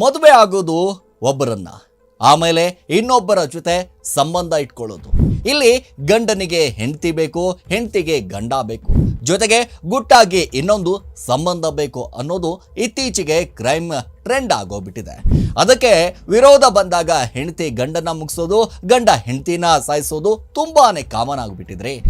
ಮದುವೆ ಆಗೋದು ಒಬ್ಬರನ್ನ. ಆಮೇಲೆ ಇನ್ನೊಬ್ಬರ ಜೊತೆ ಸಂಬಂಧ ಇಟ್ಕೊಳ್ಳೋದು. ಇಲ್ಲಿ ಗಂಡನಿಗೆ ಹೆಂಡತಿ ಬೇಕು, ಹೆಂಡತಿಗೆ ಗಂಡ ಬೇಕು. ಜೊತೆಗೆ ಗುಟ್ಟಾಗಿ ಇನ್ನೊಂದು ಸಂಬಂಧ ಬೇಕು ಅನ್ನೋದು ಇತ್ತೀಚೆಗೆ ಕ್ರೈಮ್ ಟ್ರೆಂಡ್ ಆಗೋಗ್ಬಿಟ್ಟಿದೆ. ಅದಕ್ಕೆ ವಿರೋಧ ಬಂದಾಗ ಹೆಂಡತಿ ಗಂಡನ ಮುಗಿಸೋದು, ಗಂಡ ಹೆಂಡತಿನ ಸಾಯಿಸೋದು ತುಂಬಾನೇ ಕಾಮನ್ ಆಗಿಬಿಟ್ಟಿದ್ರಿ.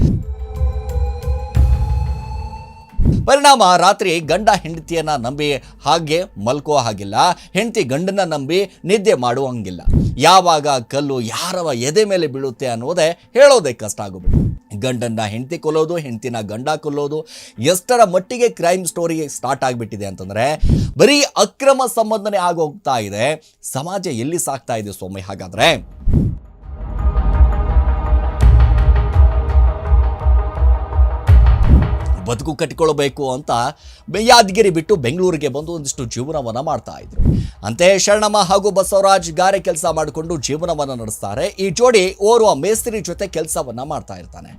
ಪರಿಣಾಮ ರಾತ್ರಿ ಗಂಡ ಹೆಂಡತಿಯನ್ನ ನಂಬಿ ಹಾಗೆ ಮಲ್ಕೋ ಹಾಗಿಲ್ಲ. ಹೆಂಡತಿ ಗಂಡನ ನಂಬಿ ನಿದ್ದೆ ಮಾಡುವಂಗಿಲ್ಲ. ಯಾವಾಗ ಕಲ್ಲು ಯಾರವ ಎದೆ ಮೇಲೆ ಬೀಳುತ್ತೆ ಅನ್ನೋದೇ ಹೇಳೋದೇ ಕಷ್ಟ ಆಗೋಬಿಟ್ಟು ಗಂಡನ್ನ ಹೆಂಡತಿ ಕೊಲ್ಲೋದು, ಹೆಂಡತಿನ ಗಂಡ ಕೊಲ್ಲೋದು ಎಷ್ಟರ ಮಟ್ಟಿಗೆ ಕ್ರೈಮ್ ಸ್ಟೋರಿ ಸ್ಟಾರ್ಟ್ ಆಗಿಬಿಟ್ಟಿದೆ ಅಂತಂದರೆ, ಬರೀ ಅಕ್ರಮ ಸಂಬಂಧನೆ ಆಗೋಗ್ತಾ ಇದೆ. ಸಮಾಜ ಎಲ್ಲಿ ಸಾಕ್ತಾ ಇದೆ ಸ್ವಾಮಿ ಹಾಗಾದ್ರೆ ಬದುಕು ಕಟ್ಟಿಕೊಳ್ಳಬೇಕು ಅಂತ ಯಾದಗಿರಿ ಬಿಟ್ಟು ಬೆಂಗಳೂರಿಗೆ ಬಂದು ಒಂದಿಷ್ಟು ಜೀವನವನ್ನು ಮಾಡ್ತಾ ಇದ್ರು. ಅಂತೆ ಶರಣಮ್ಮ ಹಾಗೂ ಬಸವರಾಜ್ ಗಾರೆ ಕೆಲಸ ಮಾಡಿಕೊಂಡು ಜೀವನವನ್ನು ನಡೆಸ್ತಾರೆ. ಈ ಜೋಡಿ ಓರ್ವ ಮೇಸ್ತ್ರಿ ಜೊತೆ ಕೆಲಸವನ್ನ ಮಾಡ್ತಾ ಇರ್ತಾನೆ.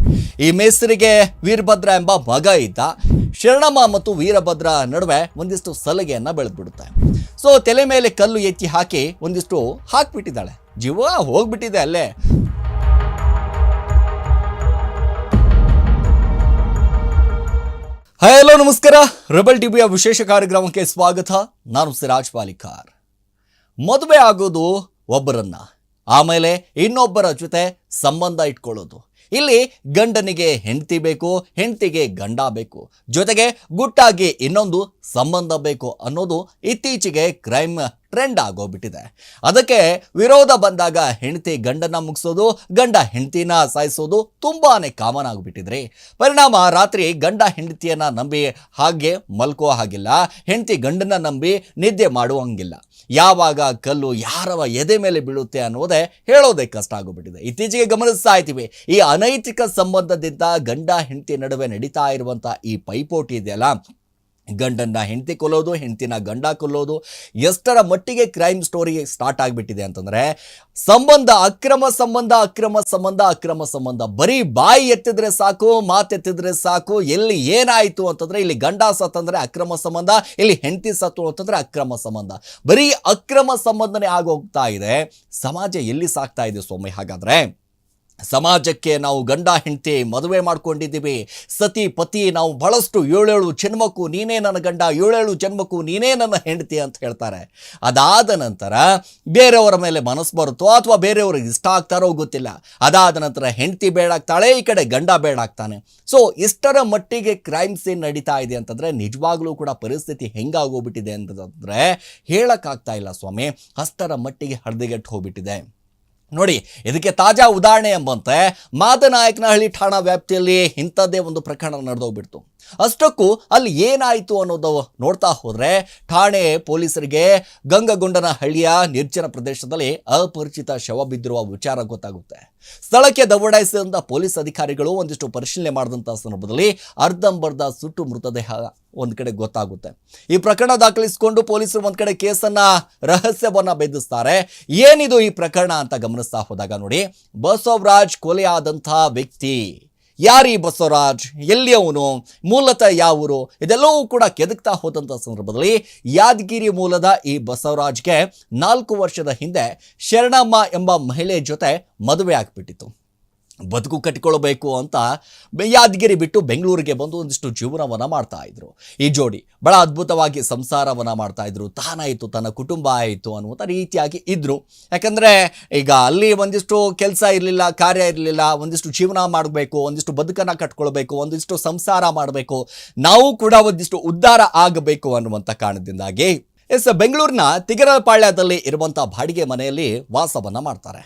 ಈ ಮೇಸ್ತ್ರಿಗೆ ವೀರಭದ್ರ ಎಂಬ ಮಗ ಇದ್ದ ಶರಣಮ್ಮ ಮತ್ತು ವೀರಭದ್ರ ನಡುವೆ ಒಂದಿಷ್ಟು ಸಲಿಗೆಯನ್ನು ಬೆಳೆದ್ಬಿಡುತ್ತೆ. ಸೊ ತಲೆ ಮೇಲೆ ಕಲ್ಲು ಎತ್ತಿ ಹಾಕಿ ಒಂದಿಷ್ಟು ಹಾಕ್ಬಿಟ್ಟಿದ್ದಾಳೆ. ಜೀವ ಹೋಗ್ಬಿಟ್ಟಿದೆ ಅಲ್ಲೇ. ಹಲೋ ನಮಸ್ಕಾರ. ರೆಬಲ್ ಟಿವಿಯ ವಿಶೇಷ ಕಾರ್ಯಕ್ರಮಕ್ಕೆ ಸ್ವಾಗತ. ನಾನು ಸಿರಾಜ್ ಪಾಲಿಕಾರ್ ಮದುವೆ ಆಗೋದು ಒಬ್ಬರನ್ನ, ಆಮೇಲೆ ಇನ್ನೊಬ್ಬರ ಜೊತೆ ಸಂಬಂಧ ಇಟ್ಕೊಳ್ಳೋದು. ಇಲ್ಲಿ ಗಂಡನಿಗೆ ಹೆಂಡತಿ ಬೇಕು, ಹೆಂಡತಿಗೆ ಗಂಡ ಬೇಕು. ಜೊತೆಗೆ ಗುಟ್ಟಾಗಿ ಇನ್ನೊಂದು ಸಂಬಂಧ ಬೇಕು ಅನ್ನೋದು ಇತ್ತೀಚೆಗೆ ಕ್ರೈಮ್ ಟ್ರೆಂಡ್ ಆಗೋಗ್ಬಿಟ್ಟಿದೆ. ಅದಕ್ಕೆ ವಿರೋಧ ಬಂದಾಗ ಹೆಂಡತಿ ಗಂಡನ ಮುಗಿಸೋದು, ಗಂಡ ಹೆಂಡತಿನ ಸಾಯಿಸೋದು ತುಂಬಾನೇ ಕಾಮನ್ ಆಗಿಬಿಟ್ಟಿದ್ರಿ. ಪರಿಣಾಮ ರಾತ್ರಿ ಗಂಡ ಹೆಂಡತಿಯನ್ನ ನಂಬಿ ಹಾಗೆ ಮಲ್ಕೋ ಹಾಗಿಲ್ಲ, ಹೆಂಡತಿ ಗಂಡನ ನಂಬಿ ನಿದ್ದೆ ಮಾಡುವಂಗಿಲ್ಲ. ಯಾವಾಗ ಕಲ್ಲು ಯಾರವ ಎದೆ ಮೇಲೆ ಬೀಳುತ್ತೆ ಅನ್ನೋದೇ ಹೇಳೋದೇ ಕಷ್ಟ ಆಗೋಗ್ಬಿಟ್ಟಿದೆ ಇತ್ತೀಚೆಗೆ ಗಮನಿಸ್ತಾ ಇದ್ದೀವಿ, ಈ ಅನೈತಿಕ ಸಂಬಂಧದಿಂದ ಗಂಡ ಹೆಂಡತಿ ನಡುವೆ ನಡೀತಾ ಇರುವಂಥ ಈ ಪೈಪೋಟಿ ಇದೆಯಲ್ಲ ಗಂಡನ್ನ ಹೆಂಡತಿ ಕೊಲ್ಲೋದು, ಹೆಂಡತಿನ ಗಂಡ ಕೊಲ್ಲೋದು, ಎಷ್ಟರ ಮಟ್ಟಿಗೆ ಕ್ರೈಮ್ ಸ್ಟೋರಿ ಸ್ಟಾರ್ಟ್ ಆಗಿಬಿಟ್ಟಿದೆ ಅಂತಂದರೆ, ಸಂಬಂಧ ಅಕ್ರಮ ಸಂಬಂಧ ಅಕ್ರಮ ಸಂಬಂಧ ಅಕ್ರಮ ಸಂಬಂಧ. ಬರೀ ಬಾಯಿ ಎತ್ತಿದ್ರೆ ಸಾಕು ಮಾತೆತ್ತಿದ್ರೆ ಸಾಕು, ಎಲ್ಲಿ ಏನಾಯಿತು ಅಂತಂದರೆ, ಇಲ್ಲಿ ಗಂಡ ಸತ್ತಂದರೆ ಅಕ್ರಮ ಸಂಬಂಧ, ಇಲ್ಲಿ ಹೆಂಡತಿ ಸತ್ತು ಅಂತಂದರೆ ಅಕ್ರಮ ಸಂಬಂಧ. ಬರೀ ಅಕ್ರಮ ಸಂಬಂಧನೇ ಆಗೋಗ್ತಾ ಇದೆ. ಸಮಾಜ ಎಲ್ಲಿ ಸಾಕ್ತಾ ಇದೆ ಸ್ವಾಮಿ ಹಾಗಾದ್ರೆ? ಸಮಾಜಕ್ಕೆ ನಾವು ಗಂಡ, ಹೆಂಡತಿ ಮದುವೆ ಮಾಡ್ಕೊಂಡಿದ್ದೀವಿ. ಸತಿ, ಪತಿ, ನಾವು ಬಹಳಷ್ಟು ಏಳೇಳು ಜನ್ಮಕ್ಕೂ ನೀನೇ ನನ್ನ ಗಂಡ, ಏಳೇಳು ಜನ್ಮಕ್ಕೂ ನೀನೇ ನನ್ನ ಹೆಂಡತಿ ಅಂತ ಹೇಳ್ತಾರೆ. ಅದಾದ ನಂತರ ಬೇರೆಯವರ ಮೇಲೆ ಮನಸ್ಸು ಬರುತ್ತೋ ಅಥವಾ ಬೇರೆಯವ್ರಿಗೆ ಇಷ್ಟ ಆಗ್ತಾರೋ ಗೊತ್ತಿಲ್ಲ. ಅದಾದ ನಂತರ ಹೆಂಡತಿ ಬೇಡಾಗ್ತಾಳೆ, ಈ ಕಡೆ ಗಂಡ ಬೇಡಾಗ್ತಾನೆ. ಸೊ ಇಷ್ಟರ ಮಟ್ಟಿಗೆ ಕ್ರೈಮ್ ಸೀನ್ ನಡೀತಾ ಇದೆ ಅಂತಂದರೆ ನಿಜವಾಗ್ಲೂ ಕೂಡ ಪರಿಸ್ಥಿತಿ ಹೆಂಗಾಗೋಗ್ಬಿಟ್ಟಿದೆ ಅಂತಂದ್ರೆ ಹೇಳೋಕ್ಕಾಗ್ತಾ ಇಲ್ಲ ಸ್ವಾಮಿ. ಅಷ್ಟರ ಮಟ್ಟಿಗೆ ಹಳದಿಗೆಟ್ಟು ಹೋಗ್ಬಿಟ್ಟಿದೆ. ನೋಡಿ ಇದಕ್ಕೆ ತಾಜಾ ಉದಾಹರಣೆ ಎಂಬಂತೆ ಮಾದನಾಯಕನಹಳ್ಳಿ ಠಾಣಾ ವ್ಯಾಪ್ತಿಯಲ್ಲಿ ಇಂಥದ್ದೇ ಒಂದು ಪ್ರಕರಣ ನಡೆದೋಗ್ಬಿಡ್ತು. ಅಷ್ಟಕ್ಕೂ ಅಲ್ಲಿ ಏನಾಯಿತು ಅನ್ನೋದು ನೋಡ್ತಾ ಹೋದರೆ ಠಾಣೆ ಪೊಲೀಸರಿಗೆ ಗಂಗಗೊಂಡನ ಹಳ್ಳಿಯ ನಿರ್ಜನ ಪ್ರದೇಶದಲ್ಲಿ ಅಪರಿಚಿತ ಶವ ಬಿದ್ದಿರುವ ವಿಚಾರ ಗೊತ್ತಾಗುತ್ತೆ. ಸ್ಥಳಕ್ಕೆ ದೌಡಾಯಿಸಿದಂಥ ಪೊಲೀಸ್ ಅಧಿಕಾರಿಗಳು ಒಂದಿಷ್ಟು ಪರಿಶೀಲನೆ ಮಾಡಿದಂಥ ಸಂದರ್ಭದಲ್ಲಿ ಅರ್ಧಂಬರ್ಧ ಸುಟ್ಟು ಮೃತದೇಹ ಒಂದು ಕಡೆ ಗೊತ್ತಾಗುತ್ತೆ. ಈ ಪ್ರಕರಣ ದಾಖಲಿಸಿಕೊಂಡು ಪೊಲೀಸರು ಒಂದು ಕಡೆ ಕೇಸನ್ನ ರಹಸ್ಯವನ್ನು ಬೆದಿಸ್ತಾರೆ ಏನಿದು ಈ ಪ್ರಕರಣ ಅಂತ ಗಮನಿಸ್ತಾ ಹೋದಾಗ ನೋಡಿ, ಬಸವರಾಜ್ ಕೊಲೆಯಾದಂಥ ವ್ಯಕ್ತಿ. ಯಾರೀ ಬಸವರಾಜ್? ಎಲ್ಲಿ ಅವನು ಮೂಲತಃ ಯಾವರು? ಇದೆಲ್ಲವೂ ಕೂಡ ಕೆದಕ್ತಾ ಹೋದಂಥ ಸಂದರ್ಭದಲ್ಲಿ ಯಾದಗಿರಿ ಮೂಲದ ಈ ಬಸವರಾಜ್ಗೆ ನಾಲ್ಕು ವರ್ಷದ ಹಿಂದೆ ಶರಣಮ್ಮ ಎಂಬ ಮಹಿಳೆ ಜೊತೆ ಮದುವೆ ಆಗ್ಬಿಟ್ಟಿತ್ತು. ಬದುಕು ಕಟ್ಟಿಕೊಳ್ಳಬೇಕು ಅಂತ ಯಾದಗಿರಿ ಬಿಟ್ಟು ಬೆಂಗಳೂರಿಗೆ ಬಂದು ಒಂದಿಷ್ಟು ಜೀವನವನ್ನು ಮಾಡ್ತಾ ಇದ್ರು. ಈ ಜೋಡಿ ಬಹಳ ಅದ್ಭುತವಾಗಿ ಸಂಸಾರವನ್ನು ಮಾಡ್ತಾ ಇದ್ರು. ತಾನಾಯಿತು, ತನ್ನ ಕುಟುಂಬ ಆಯಿತು ಅನ್ನುವಂಥ ರೀತಿಯಾಗಿ ಇದ್ರು. ಯಾಕಂದರೆ ಈಗ ಅಲ್ಲಿ ಒಂದಿಷ್ಟು ಕೆಲಸ ಇರಲಿಲ್ಲ, ಕಾರ್ಯ ಇರಲಿಲ್ಲ, ಒಂದಿಷ್ಟು ಜೀವನ ಮಾಡಬೇಕು, ಒಂದಿಷ್ಟು ಬದುಕನ್ನು ಕಟ್ಕೊಳ್ಬೇಕು, ಒಂದಿಷ್ಟು ಸಂಸಾರ ಮಾಡಬೇಕು. ನಾವು ಕೂಡ ಒಂದಿಷ್ಟು ಉದ್ಧಾರ ಆಗಬೇಕು ಅನ್ನುವಂಥ ಕಾರಣದಿಂದಾಗಿ ಎಸ್, ಬೆಂಗಳೂರಿನ ತಿಗರಪಾಳ್ಯದಲ್ಲಿ ಇರುವಂಥ ಬಾಡಿಗೆ ಮನೆಯಲ್ಲಿ ವಾಸವನ್ನ ಮಾಡ್ತಾರೆ.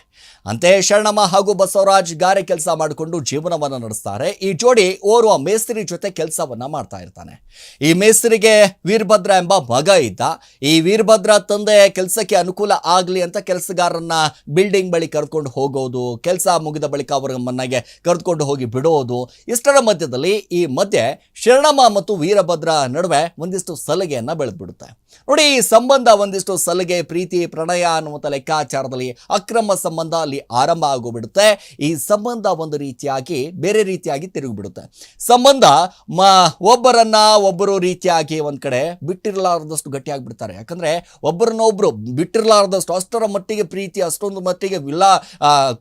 ಅಂತೆ ಶರಣಮ್ಮ ಹಾಗೂ ಬಸವರಾಜ್ ಗಾರೆ ಕೆಲಸ ಮಾಡಿಕೊಂಡು ಜೀವನವನ್ನ ನಡೆಸ್ತಾರೆ. ಈ ಜೋಡಿ ಓರ್ವ ಮೇಸ್ತ್ರಿ ಜೊತೆ ಕೆಲಸವನ್ನ ಮಾಡ್ತಾ ಇರ್ತಾನೆ. ಈ ಮೇಸ್ತ್ರಿಗೆ ವೀರಭದ್ರ ಎಂಬ ಮಗ ಇದ್ದ. ಈ ವೀರಭದ್ರ ತಂದೆ ಕೆಲಸಕ್ಕೆ ಅನುಕೂಲ ಆಗಲಿ ಅಂತ ಕೆಲಸಗಾರರನ್ನ ಬಿಲ್ಡಿಂಗ್ ಬಳಿ ಕರ್ಕೊಂಡು ಹೋಗೋದು, ಕೆಲಸ ಮುಗಿದ ಬಳಿಕ ಅವರ ಮನೆಗೆ ಕರೆದುಕೊಂಡು ಹೋಗಿ ಬಿಡೋದು, ಇಷ್ಟರ ಮಧ್ಯದಲ್ಲಿ ಈ ಮಧ್ಯೆ ಶರಣಮ್ಮ ಮತ್ತು ವೀರಭದ್ರ ನಡುವೆ ಒಂದಿಷ್ಟು ಸಲಿಗೆಯನ್ನ ಬೆಳೆದ್ಬಿಡುತ್ತೆ. ನೋಡಿ, ಈ ಸಂಬಂಧ ಒಂದಿಷ್ಟು ಸಲಿಗೆ, ಪ್ರೀತಿ, ಪ್ರಣಯ ಅನ್ನುವಂಥ ಲೆಕ್ಕಾಚಾರದಲ್ಲಿ ಅಕ್ರಮ ಸಂಬಂಧ ಅಲ್ಲಿ ಆರಂಭ ಆಗೋಗ್ಬಿಡುತ್ತೆ. ಈ ಸಂಬಂಧ ಒಂದು ರೀತಿಯಾಗಿ, ಬೇರೆ ರೀತಿಯಾಗಿ ತಿರುಗಿಬಿಡುತ್ತೆ. ಸಂಬಂಧ, ಮ, ಒಬ್ಬರನ್ನ ಒಬ್ಬರು ರೀತಿಯಾಗಿ ಒಂದು ಕಡೆ ಬಿಟ್ಟಿರಲಾರದಷ್ಟು ಗಟ್ಟಿಯಾಗಿಬಿಡ್ತಾರೆ. ಯಾಕಂದ್ರೆ ಒಬ್ಬರನ್ನೊಬ್ಬರು ಬಿಟ್ಟಿರಲಾರದಷ್ಟು, ಅಷ್ಟರ ಮಟ್ಟಿಗೆ ಪ್ರೀತಿ, ಅಷ್ಟೊಂದು ಮಟ್ಟಿಗೆ ವಿಲ್ಲಾ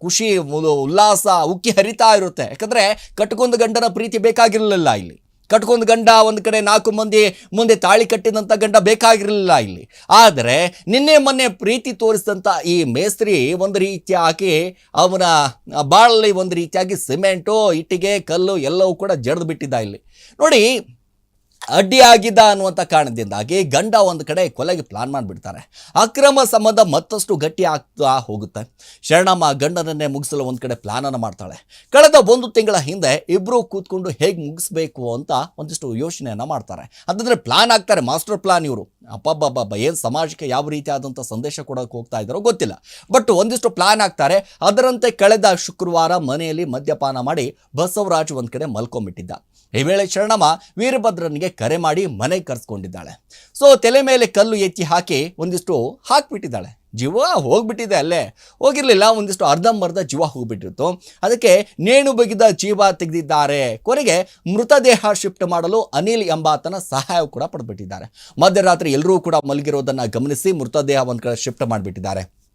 ಖುಷಿ ಉಲ್ಲಾಸ, ಉಕ್ಕಿ ಹರಿತಾ ಇರುತ್ತೆ. ಯಾಕಂದರೆ, ಕಟ್ಕೊಂದು ಗಂಡನ ಪ್ರೀತಿ ಬೇಕಾಗಿರಲಿಲ್ಲ ಇಲ್ಲಿ. ಕಟ್ಕೊಂಡ್ ಗಂಡ ಒಂದು ಕಡೆ ನಾಲ್ಕು ಮಂದಿ ಮುಂದೆ ತಾಳಿ ಕಟ್ಟಿದಂಥ ಗಂಡ ಬೇಕಾಗಿರಲಿಲ್ಲ ಇಲ್ಲಿ. ಆದರೆ ನಿನ್ನೆ ಮೊನ್ನೆ ಪ್ರೀತಿ ತೋರಿಸಿದಂಥ ಈ ಮೇಸ್ತ್ರಿ ಒಂದು ರೀತಿಯಾಗಿ ಅವನ ಬಾಳಲ್ಲಿ ಒಂದು ರೀತಿಯಾಗಿ ಸಿಮೆಂಟು, ಇಟ್ಟಿಗೆ, ಕಲ್ಲು ಎಲ್ಲವೂ ಕೂಡ ಜಡ್ದು ಬಿಟ್ಟಿದ್ದ ಇಲ್ಲಿ. ನೋಡಿ ಅಡ್ಡಿಯಾಗಿದ್ದ ಅನ್ನುವಂಥ ಕಾರಣದಿಂದಾಗಿ ಗಂಡ ಒಂದು ಕಡೆ ಕೊಲೆಗೆ ಪ್ಲಾನ್ ಮಾಡಿಬಿಡ್ತಾರೆ. ಅಕ್ರಮ ಸಂಬಂಧ ಮತ್ತಷ್ಟು ಗಟ್ಟಿ ಆಗ್ತಾ ಹೋಗುತ್ತೆ. ಶರಣಮ್ಮ ಗಂಡನನ್ನೇ ಮುಗಿಸಲು ಒಂದು ಕಡೆ ಪ್ಲಾನನ್ನು ಮಾಡ್ತಾಳೆ. ಕಳೆದ ಒಂದು ತಿಂಗಳ ಹಿಂದೆ ಇಬ್ಬರು ಕೂತ್ಕೊಂಡು ಹೇಗೆ ಮುಗಿಸ್ಬೇಕು ಅಂತ ಒಂದಿಷ್ಟು ಯೋಚನೆಯನ್ನು ಮಾಡ್ತಾರೆ. ಅಂತಂದರೆ ಪ್ಲಾನ್ ಆಗ್ತಾರೆ ಮಾಸ್ಟರ್ ಪ್ಲಾನ್ ಇವರು. ಅಪ್ಪಬ್ಬಬ್ಬ ಏನು ಸಮಾಜಕ್ಕೆ ಯಾವ ರೀತಿಯಾದಂಥ ಸಂದೇಶ ಕೊಡೋಕೆ ಹೋಗ್ತಾ ಇದ್ದಾರೋ ಗೊತ್ತಿಲ್ಲ. ಬಟ್ ಒಂದಿಷ್ಟು ಪ್ಲಾನ್ ಆಗ್ತಾರೆ. ಅದರಂತೆ ಕಳೆದ ಶುಕ್ರವಾರ ಮನೆಯಲ್ಲಿ ಮದ್ಯಪಾನ ಮಾಡಿ ಬಸವರಾಜ್ ಒಂದು ಕಡೆ ಮಲ್ಕೊಂಬಿಟ್ಟಿದ್ದ ಈ ವೇಳೆ ಶರಣಮ್ಮ ವೀರಭದ್ರನಿಗೆ ಕರೆ ಮಾಡಿ ಮನೆಗೆ ಕರೆಸ್ಕೊಂಡಿದ್ದಾಳೆ. ಸೊ ತಲೆ ಮೇಲೆ ಕಲ್ಲು ಎತ್ತಿ ಹಾಕಿ ಒಂದಿಷ್ಟು ಹಾಕಿಬಿಟ್ಟಿದ್ದಾಳೆ. ಜೀವ ಹೋಗ್ಬಿಟ್ಟಿದೆ ಅಲ್ಲೇ. ಹೋಗಿರಲಿಲ್ಲ, ಒಂದಿಷ್ಟು ಅರ್ಧಂಬರ್ಧ ಜೀವ ಹೋಗ್ಬಿಟ್ಟಿತ್ತು. ಅದಕ್ಕೆ ನೇಣು ಬಗೆದ ಜೀವ ತೆಗೆದಿದ್ದಾರೆ. ಕೊನೆಗೆ ಮೃತದೇಹ ಶಿಫ್ಟ್ ಮಾಡಲು ಅನಿಲ್ ಎಂಬಾತನ ಸಹಾಯ ಕೂಡ ಪಡೆದ್ಬಿಟ್ಟಿದ್ದಾರೆ. ಮಧ್ಯರಾತ್ರಿ ಎಲ್ಲರೂ ಕೂಡ ಮಲಗಿರೋದನ್ನು ಗಮನಿಸಿ ಮೃತದೇಹ ಒಂದು ಕಡೆ ಶಿಫ್ಟ್ ಮಾಡಿಬಿಟ್ಟಿದ್ದಾರೆ.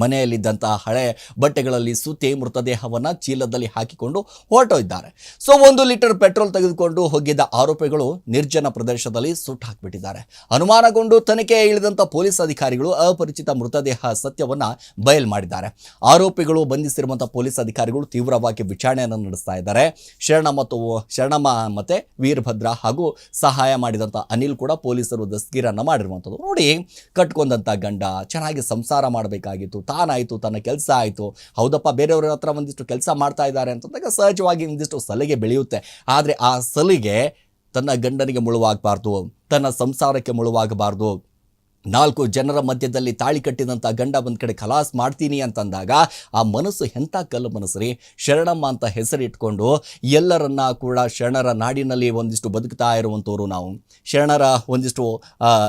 ಮನೆಯಲ್ಲಿದ್ದಂತಹ ಹಳೆ ಬಟ್ಟೆಗಳಲ್ಲಿ ಸುತ್ತಿ ಮೃತದೇಹವನ್ನು ಚೀಲದಲ್ಲಿ ಹಾಕಿಕೊಂಡು ಹೊರಟೋಗಿದ್ದಾರೆ ಸೊ ಒಂದು ಲೀಟರ್ ಪೆಟ್ರೋಲ್ ತೆಗೆದುಕೊಂಡು ಹೋಗಿದ್ದ ಆರೋಪಿಗಳು ನಿರ್ಜನ ಪ್ರದೇಶದಲ್ಲಿ ಸುಟ್ಟು ಹಾಕಿಬಿಟ್ಟಿದ್ದಾರೆ. ಅನುಮಾನಗೊಂಡು ತನಿಖೆ ಇಳಿದಂಥ ಪೊಲೀಸ್ ಅಧಿಕಾರಿಗಳು ಅಪರಿಚಿತ ಮೃತದೇಹ ಸತ್ಯವನ್ನು ಬಯಲು ಮಾಡಿದ್ದಾರೆ. ಆರೋಪಿಗಳು ಬಂಧಿಸಿರುವಂಥ ಪೊಲೀಸ್ ಅಧಿಕಾರಿಗಳು ತೀವ್ರವಾಗಿ ವಿಚಾರಣೆಯನ್ನು ನಡೆಸ್ತಾ ಇದ್ದಾರೆ. ಶರಣ ಮತ್ತು ಶರಣಮ್ಮ ಮತ್ತೆ ವೀರಭದ್ರ ಹಾಗೂ ಸಹಾಯ ಮಾಡಿದಂಥ ಅನಿಲ್ ಕೂಡ ಪೊಲೀಸರು ದಸ್ಗೀರನ್ನು ಮಾಡಿರುವಂಥದ್ದು ನೋಡಿ ಕಟ್ಕೊಂಡಂಥ ಗಂಡ, ಚೆನ್ನಾಗಿ ಸಂಸಾರ ಮಾಡಬೇಕಾಗಿತ್ತು. ತಾನಾಯಿತು ತನ್ನ ಕೆಲಸ ಆಯಿತು. ಹೌದಪ್ಪ, ಬೇರೆಯವ್ರ ಹತ್ರ ಒಂದಿಷ್ಟು ಕೆಲಸ ಮಾಡ್ತಾ ಇದ್ದಾರೆ ಅಂತಂದಾಗ ಸಹಜವಾಗಿ ಒಂದಿಷ್ಟು ಸಲಿಗೆ ಬೆಳೆಯುತ್ತೆ. ಆದರೆ ಆ ಸಲಿಗೆ ತನ್ನ ಗಂಡನಿಗೆ ಮುಳುವಾಗಬಾರ್ದು, ತನ್ನ ಸಂಸಾರಕ್ಕೆ ಮುಳುವಾಗಬಾರ್ದು. ನಾಲ್ಕು ಜನರ ಮಧ್ಯದಲ್ಲಿ ತಾಳಿ ಕಟ್ಟಿದಂಥ ಗಂಡ ಒಂದು ಕಡೆ ಖಲಾಸ್ ಮಾಡ್ತೀನಿ ಅಂತಂದಾಗ ಆ ಮನಸ್ಸು ಎಂಥ ಕಲ್ಲು ಮನಸ್ಸು ರೀ ಶರಣಮ್ಮ ಅಂತ ಹೆಸರಿಟ್ಕೊಂಡು ಎಲ್ಲರನ್ನ ಕೂಡ ಶರಣರ ನಾಡಿನಲ್ಲಿ ಒಂದಿಷ್ಟು ಬದುಕ್ತಾ ಇರುವಂಥವ್ರು ನಾವು. ಶರಣರ ಒಂದಿಷ್ಟು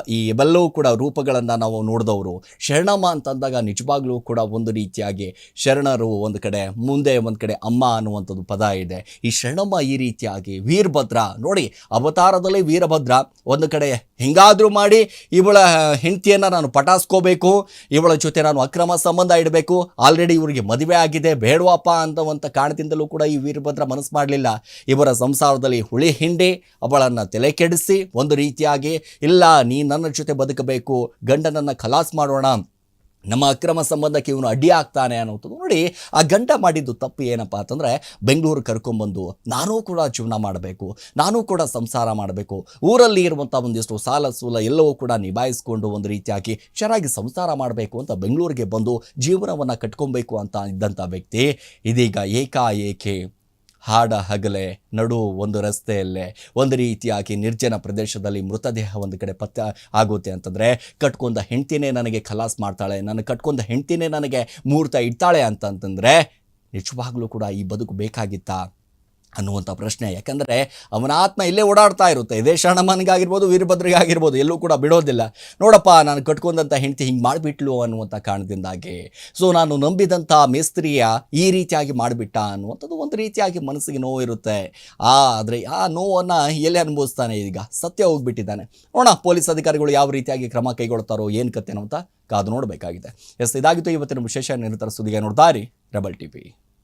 ಈ ಇವೆಲ್ಲವೂ ಕೂಡ ರೂಪಗಳನ್ನು ನಾವು ನೋಡಿದವರು. ಶರಣಮ್ಮ ಅಂತಂದಾಗ ನಿಜವಾಗ್ಲೂ ಕೂಡ ಒಂದು ರೀತಿಯಾಗಿ ಶರಣರು ಒಂದು ಕಡೆ, ಮುಂದೆ ಒಂದು ಕಡೆ ಅಮ್ಮ ಅನ್ನುವಂಥದ್ದು ಪದ ಇದೆ. ಈ ಶರಣಮ್ಮ ಈ ರೀತಿಯಾಗಿ ವೀರಭದ್ರ, ನೋಡಿ ಅವತಾರದಲ್ಲಿ ವೀರಭದ್ರ, ಒಂದು ಕಡೆ ಹಿಂಗಾದ್ರೂ ಮಾಡಿ ಇವಳ ಹೆಂಡತಿಯನ್ನು ನಾನು ಪಟಾಸ್ಕೋಬೇಕು, ಇವಳ ಜೊತೆ ನಾನು ಅಕ್ರಮ ಸಂಬಂಧ ಇಡಬೇಕು, ಆಲ್ರೆಡಿ ಇವರಿಗೆ ಮದುವೆ ಆಗಿದೆ ಬೇಡವಪ್ಪ ಅಂತವಂಥ ಕಾರಣದಿಂದಲೂ ಕೂಡ ಈ ವೀರಭದ್ರ ಮನಸ್ಸು ಮಾಡಲಿಲ್ಲ. ಇವರ ಸಂಸಾರದಲ್ಲಿ ಹುಳಿ ಹಿಂಡಿ ಅವಳನ್ನು ತಲೆ ಕೆಡಿಸಿ ಒಂದು ರೀತಿಯಾಗಿ, ಇಲ್ಲ, ನೀ ನನ್ನ ಜೊತೆ ಬದುಕಬೇಕು, ಗಂಡನನ್ನು ಖಲಾಸ್ ಮಾಡೋಣ ನಮ್ಮ ಅಕ್ರಮ ಸಂಬಂಧಕ್ಕೆ ಇವನು ಅಡ್ಡಿ ಆಗ್ತಾನೆ ಅನ್ನೋದು ನೋಡಿ, ಆ ಗಂಡ ಮಾಡಿದ್ದು ತಪ್ಪು ಏನಪ್ಪ ಅಂತಂದರೆ, ಬೆಂಗಳೂರು ಕರ್ಕೊಂಬಂದು ನಾನೂ ಕೂಡ ಜೀವನ ಮಾಡಬೇಕು, ನಾನೂ ಕೂಡ ಸಂಸಾರ ಮಾಡಬೇಕು, ಊರಲ್ಲಿ ಇರುವಂಥ ಒಂದಿಷ್ಟು ಸಾಲ ಸೂಲ ಎಲ್ಲವೂ ಕೂಡ ನಿಭಾಯಿಸ್ಕೊಂಡು ಒಂದು ರೀತಿಯಾಗಿ ಚೆನ್ನಾಗಿ ಸಂಸಾರ ಮಾಡಬೇಕು ಅಂತ ಬೆಂಗಳೂರಿಗೆ ಬಂದು ಜೀವನವನ್ನು ಕಟ್ಕೊಬೇಕು ಅಂತ ಇದ್ದಂಥ ವ್ಯಕ್ತಿ ಇದೀಗ ಏಕಾಏಕಿ ಹಾಡ, ಹಗಲೆ, ನಡು ಒಂದು ರಸ್ತೆಯಲ್ಲೇ ಒಂದು ರೀತಿಯಾಗಿ ನಿರ್ಜನ ಪ್ರದೇಶದಲ್ಲಿ ಮೃತದೇಹ ಒಂದು ಕಡೆ ಪತ್ತೆ ಆಗುತ್ತೆ ಅಂತಂದರೆ, ಕಟ್ಕೊಂಡ ಹೆಂಡ್ತಿನೇ ನನಗೆ ಖಲಾಸ್ ಮಾಡ್ತಾಳೆ, ನನ್ನ ಕಟ್ಕೊಂಡ ಹೆಂಡ್ತಿನೇ ನನಗೆ ಮುಹೂರ್ತ ಇಡ್ತಾಳೆ ಅಂತಂತಂದರೆ ನಿಜವಾಗ್ಲೂ ಕೂಡ ಈ ಬದುಕು ಬೇಕಾಗಿತ್ತಾ? ಅನ್ನುವಂಥ ಪ್ರಶ್ನೆ. ಯಾಕಂದರೆ ಅವನ ಆತ್ಮ ಇಲ್ಲೇ ಓಡಾಡ್ತಾ ಇರುತ್ತೆ. ಇದೇ ಶರಣಮ್ಮನಿಗಾಗಿರ್ಬೋದು ವೀರಭದ್ರಿಗಾಗಿರ್ಬೋದು, ಎಲ್ಲೂ ಕೂಡ ಬಿಡೋದಿಲ್ಲ. ನೋಡಪ್ಪ, ನಾನು ಕಟ್ಕೊಂಡಂಥ ಹೆಂಡತಿ ಹಿಂಗೆ ಮಾಡಿಬಿಟ್ಲು ಅನ್ನುವಂಥ ಕಾರಣದಿಂದಾಗಿ. ಸೊ ನಾನು ನಂಬಿದಂಥ ಮೇಸ್ತ್ರಿಯ ಈ ರೀತಿಯಾಗಿ ಮಾಡಿಬಿಟ್ಟ ಅನ್ನುವಂಥದ್ದು ಒಂದು ರೀತಿಯಾಗಿ ಮನಸ್ಸಿಗೆ ನೋವು ಇರುತ್ತೆ. ಆದರೆ ಆ ನೋವನ್ನು ಎಲ್ಲಿ ಅನುಭವಿಸ್ತಾನೆ ಈಗ? ಸತ್ಯ ಹೋಗ್ಬಿಟ್ಟಿದ್ದಾನೆ. ನೋಡೋಣ, ಪೊಲೀಸ್ ಅಧಿಕಾರಿಗಳು ಯಾವ ರೀತಿಯಾಗಿ ಕ್ರಮ ಕೈಗೊಳ್ತಾರೋ, ಏನು ಕತ್ತೆ ಅಂತ ಕಾದು ನೋಡಬೇಕಾಗಿದೆ. ಎಸ್, ಇದಾಗಿತ್ತು ಇವತ್ತಿನ ವಿಶೇಷ ನಿರಂತರ ಸುದ್ದಿಗೆ ನೋಡ್ತಾ ಇರಿ, ರೆಬಲ್ ಟಿವಿ.